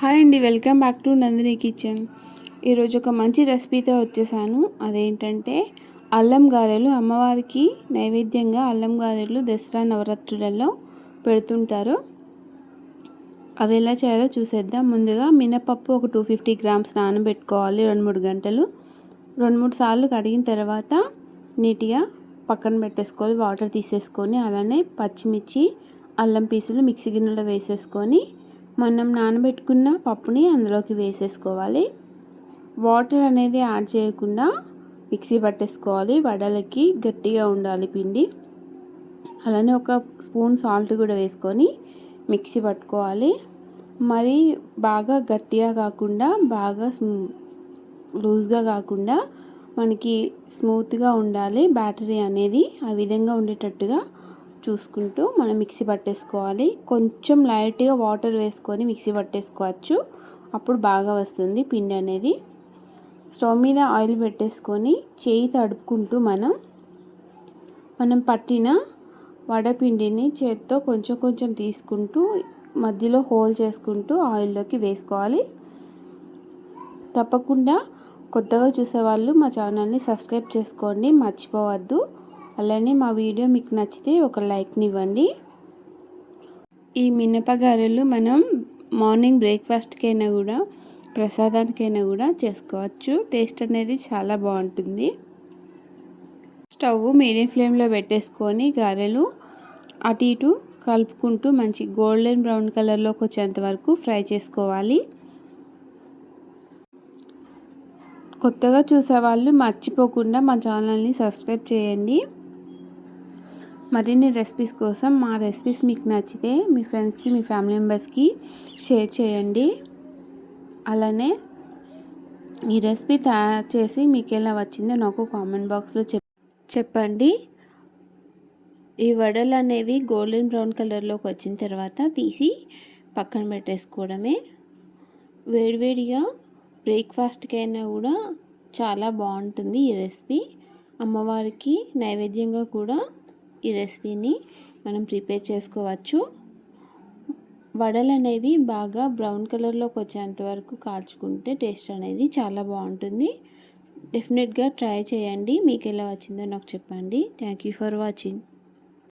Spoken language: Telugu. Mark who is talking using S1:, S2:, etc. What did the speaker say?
S1: హాయ్ అండి welcome back to Nandini kitchen. ఈరోజు ఒక మంచి రెసిపీతో వచ్చేసాను. అదేంటంటే అల్లం గారెలు అమ్మవారికి నైవేద్యంగా అల్లం గారెలు దసరా నవరాత్రులలో పెడుతుంటారు. అవి ఎలా చేయాలో చూసేద్దాం. ముందుగా మినపప్పు ఒక టూ ఫిఫ్టీ గ్రామ్స్ నానబెట్టుకోవాలి రెండు మూడు గంటలు. రెండు మూడు సార్లు కడిగిన తర్వాత నీట్గా పక్కన పెట్టేసుకోవాలి వాటర్ తీసేసుకొని అలానే పచ్చిమిర్చి అల్లం పీసులు మిక్సీ గిన్నెలో వేసేసుకొని మనం నానబెట్టుకున్న పప్పుని అందులోకి వేసేసుకోవాలి. వాటర్ అనేది యాడ్ చేయకుండా మిక్సీ పట్టేసుకోవాలి. వడలకి గట్టిగా ఉండాలి పిండి. అలానే ఒక స్పూన్ సాల్ట్ కూడా వేసుకొని మిక్సీ పట్టుకోవాలి. మరి బాగా గట్టిగా కాకుండా బాగా లూజ్గా కాకుండా మనకి స్మూత్గా ఉండాలి. బ్యాటరీ అనేది ఆ విధంగా ఉండేటట్టుగా చూసుకుంటూ మనం మిక్సీ పట్టేసుకోవాలి. కొంచెం లైట్గా వాటర్ వేసుకొని మిక్సీ పట్టేసుకోవచ్చు. అప్పుడు బాగా వస్తుంది పిండి అనేది. స్టవ్ మీద ఆయిల్ పెట్టేసుకొని చేయి తడుపుకుంటూ మనం మనం పట్టిన వడపిండిని చేత్తో కొంచెం కొంచెం తీసుకుంటూ మధ్యలో హోల్ చేసుకుంటూ ఆయిల్లోకి వేసుకోవాలి. తప్పకుండా కొత్తగా చూసేవాళ్ళు మా ఛానల్ని సబ్స్క్రైబ్ చేసుకోండి. మర్చిపోవద్దు. అలానే మా వీడియో మీకు నచ్చితే ఒక లైక్ని ఇవ్వండి. ఈ మినపగారెలు మనం మార్నింగ్ బ్రేక్ఫాస్ట్కైనా కూడా ప్రసాదానికైనా కూడా చేసుకోవచ్చు. టేస్ట్ అనేది చాలా బాగుంటుంది. స్టవ్ మీడియం ఫ్లేమ్లో పెట్టేసుకొని గారెలు అటు ఇటు కలుపుకుంటూ మంచి గోల్డెన్ బ్రౌన్ కలర్లోకి వచ్చేంత వరకు ఫ్రై చేసుకోవాలి. కొత్తగా చూసేవాళ్ళు మర్చిపోకుండా మా ఛానల్ని సబ్స్క్రైబ్ చేయండి. మరిన్ని రెసిపీస్ కోసం మా రెసిపీస్ మీకు నచ్చితే మీ ఫ్రెండ్స్కి మీ ఫ్యామిలీ మెంబర్స్కి షేర్ చేయండి. అలానే ఈ రెసిపీ తయారు చేసి మీకు ఎలా వచ్చిందో నాకు కామెంట్ బాక్స్లో చెప్ చెప్పండి. ఈ వడలు అనేవి గోల్డెన్ బ్రౌన్ కలర్లోకి వచ్చిన తర్వాత తీసి పక్కన పెట్టేసుకోవడమే. వేడివేడిగా బ్రేక్ఫాస్ట్కైనా కూడా చాలా బాగుంటుంది ఈ రెసిపీ అమ్మవారికి నైవేద్యంగా కూడా ఈ రెసిపీని మనం ప్రిపేర్ చేసుకోవచ్చు. వడలు అనేవి బాగా బ్రౌన్ కలర్లోకి వచ్చేంత వరకు కాల్చుకుంటే టేస్ట్ అనేది చాలా బాగుంటుంది. డెఫినెట్గా ట్రై చేయండి. మీకు ఎలా వచ్చిందో నాకు చెప్పండి. Thank you for watching.